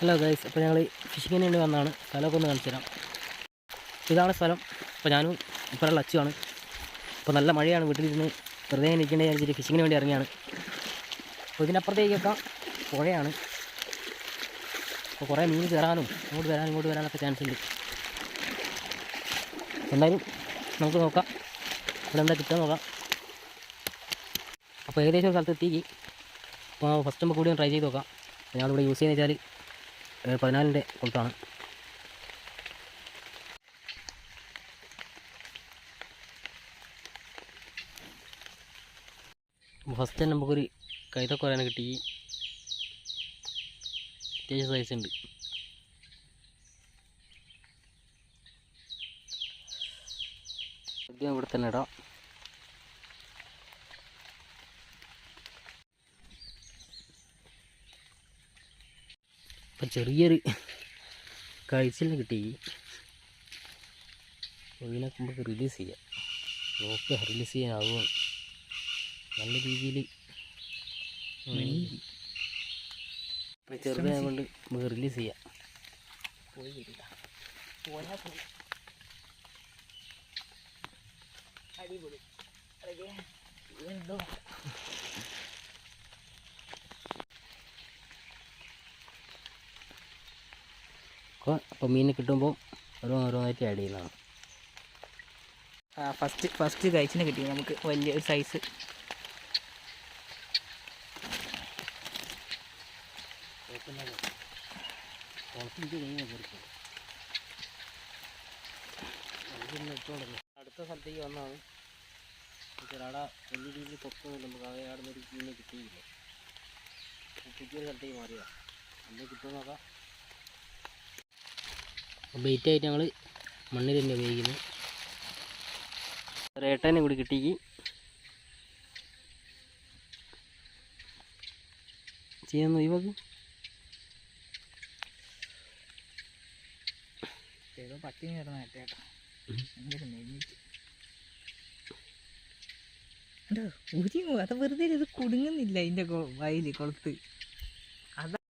Hello guys അപ്പോൾ ഞങ്ങൾ ഫിഷിങ്ങിന് വേണ്ടി വന്നതാണ്. സ്ഥലമൊക്കെ ഒന്ന് കാണിച്ചു തരാം. ഇതാണ് സ്ഥലം. അപ്പോൾ ഞാനും ഇപ്പോഴുള്ള അച്ചുവാണ് അപ്പോൾ നല്ല മഴയാണ്. വീട്ടിലിരുന്ന് വെറുതെ ഇരിക്കേണ്ടത് വിചാരിച്ചിട്ട് ഫിഷിങ്ങിന് വേണ്ടി ഇറങ്ങിയാണ്. അപ്പോൾ ഇതിനപ്പുറത്തേക്കൊക്കെ പുഴയാണ്. അപ്പോൾ കുറേ മീൻ കയറാനും ഇങ്ങോട്ട് വരാനും ഇങ്ങോട്ട് വരാനൊക്കെ ചാൻസ് ഉണ്ട്. എന്തായാലും നമുക്ക് നോക്കാം. ഇവിടെ എന്താ കിട്ടുക നോക്കാം. അപ്പോൾ ഏകദേശം ഒരു സ്ഥലത്ത് എത്തിക്ക് അപ്പോൾ ഫസ്റ്റ് നമുക്ക് കൂടി ട്രൈ ചെയ്ത് നോക്കാം. ഞാനിവിടെ യൂസ് ചെയ്യുന്നത് വെച്ചാൽ പതിനാലിന്റെ കൊടുത്താണ് ഫസ്റ്റ് തന്നെ നമുക്കൊരു കൈതക്കുറയാനെ കിട്ടി. അത്യാവശ്യം സൈസ് ഉണ്ട്. ഇവിടെ തന്നെ ഇടാം. ഇപ്പം ചെറിയൊരു കഴിച്ചിലിന് കിട്ടി. നമുക്ക് റിലീസ് ചെയ്യാം. നോക്കുക റിലീസ് ചെയ്യാനാവുകയാണ് നല്ല രീതിയിൽ ഇപ്പം ചെറുതായതുകൊണ്ട് നമുക്ക് റിലീസ് ചെയ്യാം. പോയി വരില്ല പോയാൽ പോയി അടിപൊളി. എന്തോ അപ്പോൾ അപ്പോൾ മീൻ കിട്ടുമ്പോൾ ഓരോന്നോരോന്നായിട്ട് ആഡ് ചെയ്യുന്നതാണ്. ഫസ്റ്റ് ഫസ്റ്റ് കഴിച്ചിന് കിട്ടി നമുക്ക് വലിയൊരു സൈസ് അടുത്ത സ്ഥലത്തേക്ക് വന്നാണ് അവിടെ വലിയ രീതിയിൽ പൊക്കൊന്നുമില്ല നമുക്ക് അവിടെ അവിടെ നിന്ന് ഒരു മീനെ കിട്ടിയില്ല. പുതിയൊരു സ്ഥലത്തേക്ക് മാറിയതാണ് അന്ന് കിട്ടുമെന്ന് നോക്കാം ബെയ്റ്റായിട്ട് ഞങ്ങൾ മണ്ണിൽ തന്നെ ഉപയോഗിക്കുന്നു. റേട്ടനെ കൂടി കിട്ടിക്ക്. ചെയ്യുന്നു ഇവക്ക് ഏതോ പട്ടി ഉരി അത് വെറുതെ ഇത് കുടുങ്ങുന്നില്ല അതിന്റെ വയൽ കുളത്ത്.